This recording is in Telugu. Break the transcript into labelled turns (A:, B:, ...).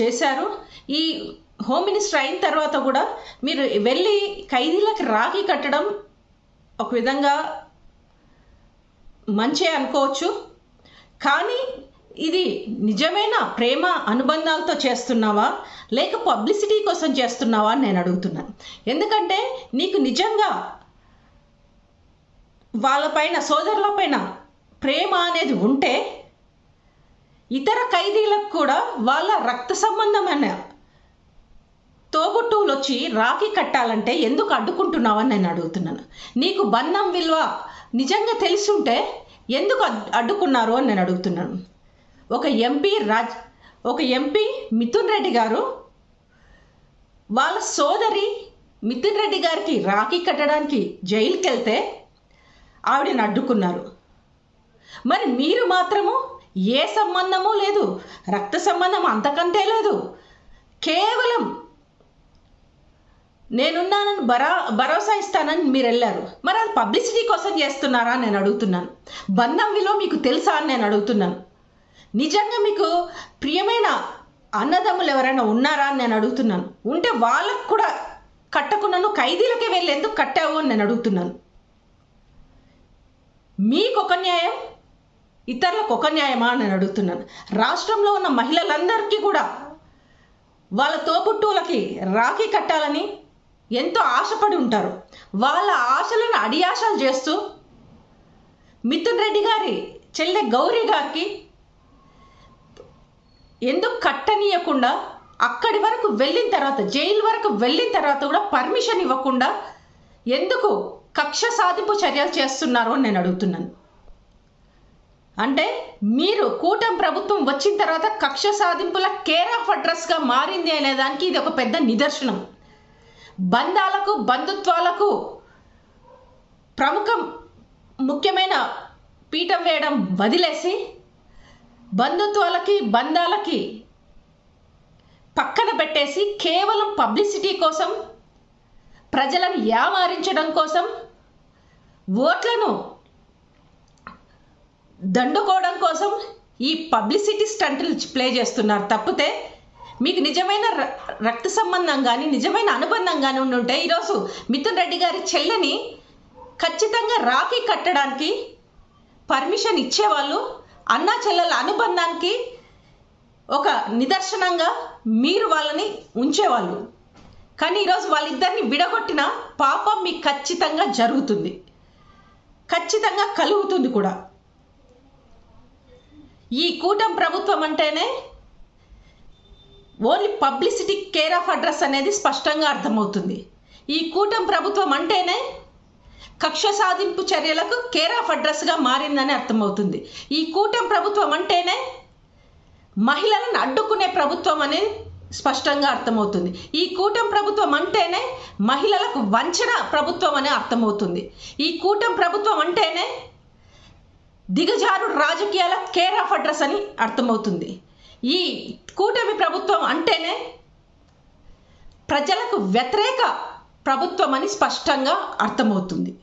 A: చేశారు. ఈ హోమ్ మినిస్టర్ అయిన తర్వాత కూడా మీరు వెళ్ళి ఖైదీలకు రాఖీ కట్టడం ఒక విధంగా మంచే అనుకోవచ్చు. కానీ ఇది నిజమైన ప్రేమ అనుబంధాలతో చేస్తున్నావా? లేక పబ్లిసిటీ కోసం చేస్తున్నావా అని నేను అడుగుతున్నాను. ఎందుకంటే నీకు నిజంగా వాళ్ళపైన సోదరులపైన ప్రేమ అనేది ఉంటే ఇతర ఖైదీలకు కూడా వాళ్ళ రక్త సంబంధమైన తోబుట్టువులు వచ్చి రాఖీ కట్టాలంటే ఎందుకు అడ్డుకుంటున్నావని నేను అడుగుతున్నాను. నీకు బంధం విలువ నిజంగా తెలుసుంటే ఎందుకు అడ్డుకున్నారు అని నేను అడుగుతున్నాను. ఒక ఎంపీ రాజ్ ఒక ఎంపీ మిథున్ రెడ్డి గారు వాళ్ళ సోదరి మిథున్ రెడ్డి గారికి రాఖీ కట్టడానికి జైలుకి వెళ్తే ఆవిడని అడ్డుకున్నారు. మరి మీరు మాత్రము ఏ సంబంధము లేదు. రక్త సంబంధం అంతకంటే లేదు. కేవలం నేనున్నానని భరా భరోసా ఇస్తానని మీరు వెళ్ళారు మరి అది పబ్లిసిటీ కోసం చేస్తున్నారా నేను అడుగుతున్నాను. బంధం విలువ మీకు తెలుసా అని నేను అడుగుతున్నాను. నిజంగా మీకు ప్రియమైన అన్నదమ్ములు ఎవరైనా ఉన్నారా అని నేను అడుగుతున్నాను. ఉంటే వాళ్ళకు కూడా కట్టకున్నాను ఖైదీలకే వెళ్ళి ఎందుకు కట్టావు అని నేను అడుగుతున్నాను. మీకు ఒక న్యాయం ఇతరులకు ఒక న్యాయమా అని నేను అడుగుతున్నాను. రాష్ట్రంలో ఉన్న మహిళలందరికీ కూడా వాళ్ళ తోబుట్టువులకి రాఖీ కట్టాలని ఎంతో ఆశపడి ఉంటారు. వాళ్ళ ఆశలను అడియాశలు చేస్తూ మిథున్ రెడ్డి గారి చెల్లె గౌరీ గారికి ఎందుకు కట్టనీయకుండా అక్కడి వరకు వెళ్ళిన తర్వాత జైలు వరకు వెళ్ళిన తర్వాత కూడా పర్మిషన్ ఇవ్వకుండా ఎందుకు కక్ష సాధింపు చర్యలు చేస్తున్నారు అని నేను అడుగుతున్నాను. అంటే మీరు కూటమి ప్రభుత్వం వచ్చిన తర్వాత కక్ష సాధింపుల కేర్ ఆఫ్ అడ్రస్గా మారింది అనే దానికి ఇది ఒక పెద్ద నిదర్శనం. బంధాలకు బంధుత్వాలకు ప్రముఖ ముఖ్యమైన పీఠం వేయడం వదిలేసి బంధుత్వాలకి బంధాలకి పక్కన పెట్టేసి కేవలం పబ్లిసిటీ కోసం ప్రజలను యామారించడం కోసం ఓట్లను దండుకోవడం కోసం ఈ పబ్లిసిటీ స్టంట్లు ప్లే చేస్తున్నారు. తప్పితే మీకు నిజమైన ర- రక్త సంబంధం కానీ నిజమైన అనుబంధం కానీ ఉండుంటే ఈరోజు మిథున్ రెడ్డి గారి చెల్లెని ఖచ్చితంగా రాఖీ కట్టడానికి పర్మిషన్ ఇచ్చేవాళ్ళు అన్నా చెల్లెల అనుబంధానికి ఒక నిదర్శనంగా మీరు వాళ్ళని ఉంచేవాళ్ళు. కానీ ఈరోజు వాళ్ళిద్దరిని విడగొట్టిన పాపం మీకు ఖచ్చితంగా జరుగుతుంది. ఖచ్చితంగా కలుగుతుంది కూడా. ఈ కూటమి ప్రభుత్వం అంటేనే only publicity care of address అనేది స్పష్టంగా అర్థమవుతుంది. ఈ కూటమి ప్రభుత్వం అంటేనే కక్ష సాధింపు చర్యలకు కేర్ ఆఫ్ అడ్రస్గా మారిందని అర్థమవుతుంది. ఈ కూటమి ప్రభుత్వం అంటేనే మహిళలను అడ్డుకునే ప్రభుత్వం అనేది స్పష్టంగా అర్థమవుతుంది. ఈ కూటమి ప్రభుత్వం అంటేనే మహిళలకు వంచన ప్రభుత్వం అనే అర్థమవుతుంది. ఈ కూటమి ప్రభుత్వం అంటేనే దిగజారు రాజకీయాల కేర్ ఆఫ్ అడ్రస్ అని అర్థమవుతుంది. ఈ కూటమి ప్రభుత్వం అంటేనే ప్రజలకు వ్యతిరేక ప్రభుత్వం అని స్పష్టంగా అర్థమవుతుంది.